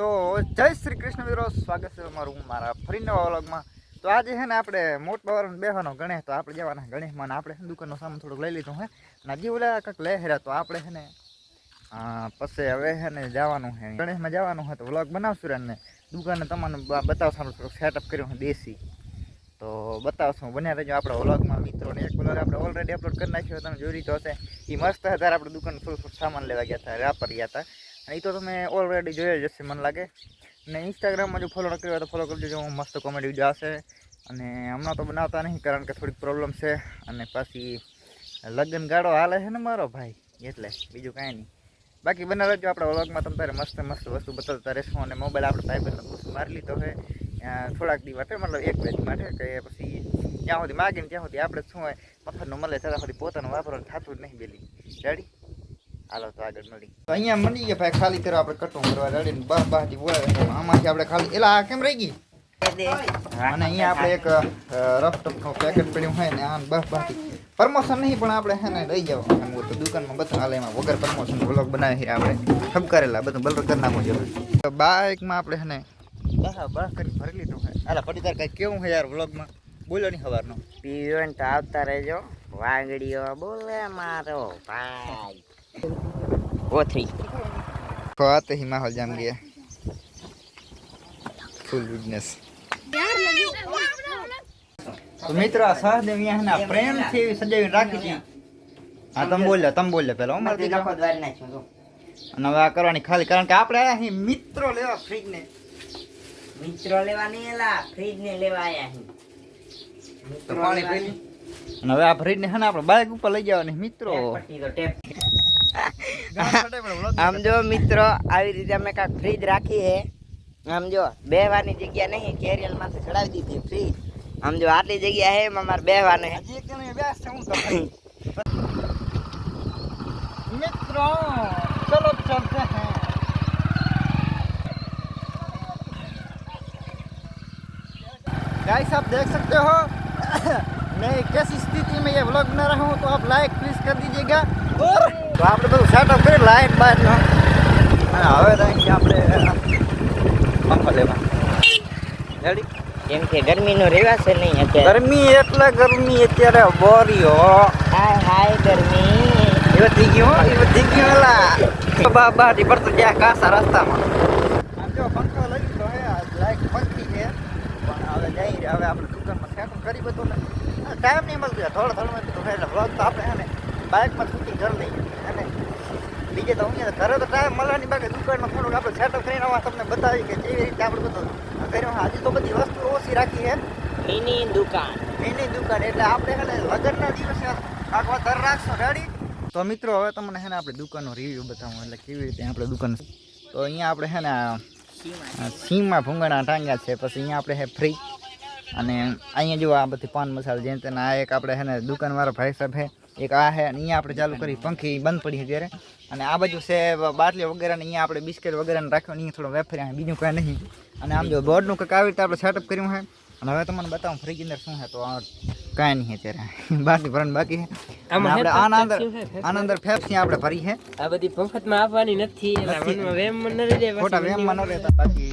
તો જય શ્રી કૃષ્ણ મિત્રો સ્વાગત છે તમારું મારા ફરી નવા વ્લોગમાં. તો આજે છે ને આપણે મોટ પાવર બેહવાનો ગણેશ તો આપણે જવાના ગણેશમાં ને આપણે છે ને દુકાનનો સામાન થોડુંક લઈ લીધું હે. અને હજી ઓલા કંઈક લઈ હેર્યા તો આપણે છે ને આ, પછી હવે છે ને જવાનું છે. ગણેશમાં જવાનું હોય તો વ્લોગ બનાવશું ને. દુકાને તમને બ- બતાવવાનું થોડુંક સેટઅપ કર્યું છે દેશી. તો બતાવશું બન્યા રહેજો આપણા વ્લોગમાં મિત્રોને. એક વ્લોગ આપણે ઓલરેડી અપલોડ કરી નાખ્યો તમે જોઈ તો હશે. એ મસ્ત હતા ત્યારે આપણે દુકાન થોડું થોડું સામાન લેવા ગયા હતા રાપર ગયા હતા. અને એ તો તમે ઓલરેડી જોઈ જ હશે મને લાગે. અને ઇન્સ્ટાગ્રામમાં જો ફોલો ન કર્યો હોય તો ફોલો કરી દેજો, હું મસ્ત કોમેડી વીડિયો હશે અને હમણાં તો બનાવતા નહીં, કારણ કે થોડીક પ્રોબ્લેમ છે. અને પાછી લગ્ન ગાળો હાલે છે ને મારો ભાઈ, એટલે બીજું કાંઈ નહીં. બાકી બનાવે જો આપણા વ્લોગમાં તમે તારે મસ્ત મસ્ત વસ્તુ બતાવતા રહેશું. અને મોબાઈલ આપણે ભાઈબંધનો બુસ્ટ મારી લીધો છે. થોડાક દી માટે મતલબ એક બે માટે કે પછી જ્યાં સુધી માગીને ત્યાં સુધી આપણે શું હોય, મફતનું મળે, ત્યાં સુધી પોતાનું વાપરવાનું થતું જ નહીં, બેલી. રેડી હાલો તો આગળ મળી. તો અહીંયા મળી ગયા ભાઈ ખાલી કરો આપણે કટું કરવા રેડી ને બસ બહારથી બોલાવે આમાંથી આપણે ખાલી એલા આ કેમ રહી ગઈ? અને અહીંયા આપણે એક રફ ટપનું પેકેટ પડ્યું હોય ને આમ બસ બાકી. પ્રમોશન નહીં પણ આપણે હે ને લઈ જાવ એમ તો દુકાનમાં બધા હાલે એમાં વગર પ્રમોશન વ્લોગ બનાવી છે આપણે ખબકારેલા બધું બલર કરી નાખવું જરૂર તો બાઇકમાં આપણે હે ને બસ બસ કરી ભરી લીધું હોય અલા પડીદાર કાંઈ કેવું છે યાર વ્લોગમાં બોલ્યો નહીં સવારનો પીવન તો આવતા રહેજો. વાગડીઓ બોલે મારો ભાઈ. ઓથરી આતે ही माहौल जाम गया फुल गुडनेस તો મિત્ર આ સહદેવ અહીંયા છે ને પ્રેમથી એવી સજાવી રાખી હતી હા તમે બોલ્યા તમે બોલ્યા પેલા અમારે માંથી નખો દ્વારી નાખ્યો જો. અને હવે આ કરવાની ખાલી કારણ કે આપણે આયા અહીં મિત્રો લેવા ફ્રીજ ને મિત્રો લેવા નહીં એલા ફ્રીજ ને લેવા આયા અહીં તો મિત્રો પાણી લેવા પી અને હવે આ ફ્રીજ ને છે ને આપણે બાઇક ઉપર લઈ જવાની મિત્રો ટેપ પટ્ટી તો ટેપ. આમ આમ જો મિત્રો આવી રીતે અમે કાંઈક ફ્રીજ રાખી હે આમ જો બેહવાની જગ્યા નહીં કેરિયલ માંથી ચડાવી દીધી ફ્રીજ આમ જો આટલી જગ્યા હે એમાં મારે બેહવાનું હે હજી એક જણ વ્યાસ છે હું તો ભાઈ. મિત્રો ચલો ચલતે हैं गाइस आप देख सकते हो मैं कैसी स्थिति में ये व्लॉग बना रहा हूँ तो आप लाइक प्लीज कर दीजिएगा और તો આપણે બધું સેટઅપ કરી લાઈન બાઈટ નો. અને હવે ત્યાં આપણે પંખો લેવા. રેડી કેમ કે ગરમીનો રેવાશે નહીં અત્યારે. ગરમી એટલે ગરમી અત્યારે બોરીઓ હાય હાય ગરમી. એ થઈ ગયું હો, એ થઈ ગયું એલા. બા બા થી પડતો જ્યાં કાસા રસ્તામાં. આમ જો પંખો લઈ લીધો હે આ પંખી છે. પણ હવે જઈ હવે આપણે દુકાનમાં સેટ કરી બધું ને. ટાઈમ નહીં મળતો થોડો થોડો મળતો એટલે વ્લોગ તો આપણે હે ને બાઇકમાં શૂટિંગ ઘર અને બીજે તો અહીંયા ઘરે તો ટાઈમ મળવાની બાકી દુકાનમાં થોડુંક આપણે સેટઅપ કરીને આવા તમને બતાવી કે કેવી રીતે આપણે બધું કર્યું. હજી તો બધી વસ્તુ ઓછી રાખી છે. મિની દુકાન. એની દુકાન એટલે આપણે એટલે લગ્નના દિવસે આખો દર રાખશો રેડી તો મિત્રો હવે તમને છે ને આપણે દુકાનનો રિવ્યુ બતાવું એટલે કેવી રીતે આપણે દુકાન તો અહીંયા આપણે છે ને સીમમાં ભૂંગળા ટાંગ્યા છે પછી અહીંયા આપણે છે ફ્રી અને અહીંયા જો આ બધી પાન મસાલા જેમ તેના આ એક આપણે છે ને દુકાનવાળા ભાઈ સાહેબ છે એક આ છે અને અહીંયા આપણે ચાલુ કરી પંખી બંધ પડી છે ત્યારે અને આ બાજુ છે બાટલી વગેરે ને અહીંયા આપણે બિસ્કિટ વગેરે રાખ્યો અહીંયા થોડો વેફર બીજું કાંઈ નહીં. અને આમ જો બોર્ડનું કંઈક આવી રીતે આપણે સેટઅપ કર્યું છે. અને હવે તમને બતાવું ફ્રીજ અંદર શું છે તો આ કાંઈ નહીં અત્યારે. બાકી ભરણ બાકી છે. અને આપણે આના અંદર આના અંદર ફેફસી આપણે ભરી છે. આ બધી મફતમાં આપવાની નથી એના નથી. મનમાં વેમમાં ન રહી જાય પછી ખોટા વેમમાં ન રહેતા બાકી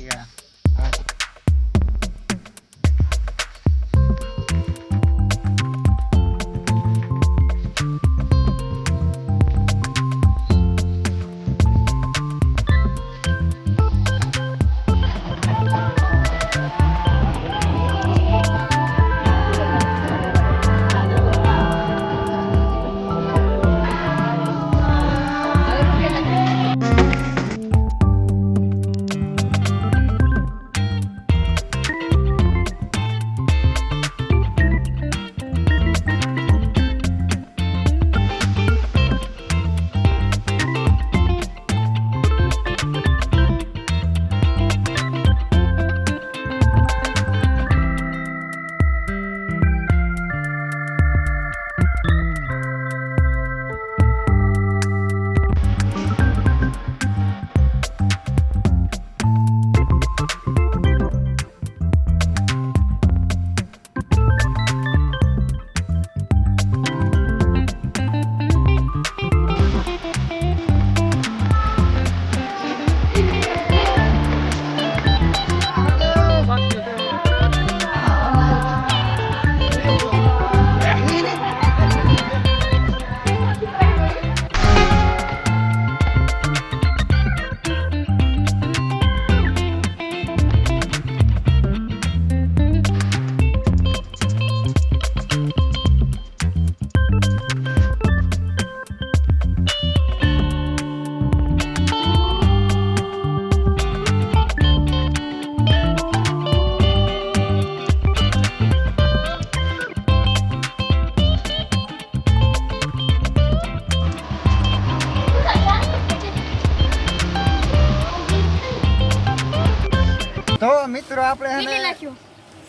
આપણે હે ને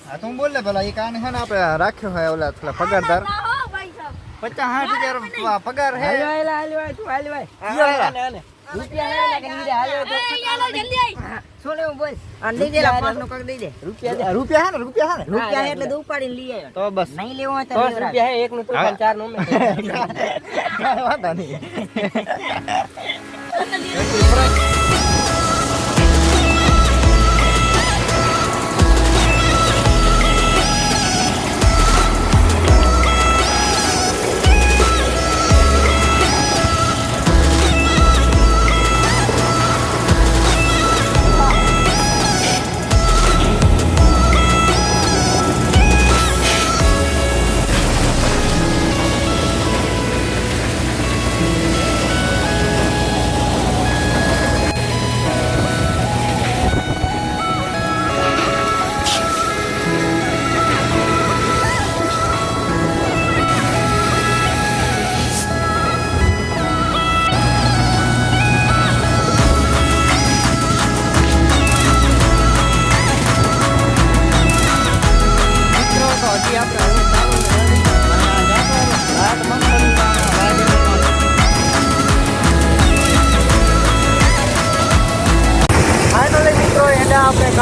હા તું બોલ ને પેલા એ કાન હે ને આપણે રાખ્યો હે ઓલા થોડા પગારદાર. પચાસ સાઠ હજાર પગાર હે. હાલ્યો હાલ્યો તું હાલ્યો ભાઈ. કયો હાલ્યા? હાલે, હાલે. રૂપિયા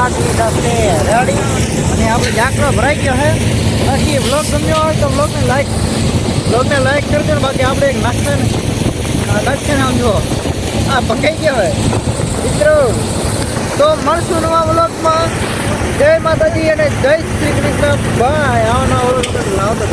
આપણે કાઢી રેડી અને આપણે જાકડો ભરાઈ ગયો છે. બાકી બ્લોગ ગમ્યો હોય તો બ્લોગને લાઈક બ્લોગને લાઈક કરજો બાકી આપણે એક નાસ્તા લખશે ને આમ જુઓ. આ પકાઈ ગયો હોય મિત્રો, તો મળશું નવા બ્લોગમાં જય માતાજી અને જય શ્રી કૃષ્ણ. બાય આવો નવો લાવતો.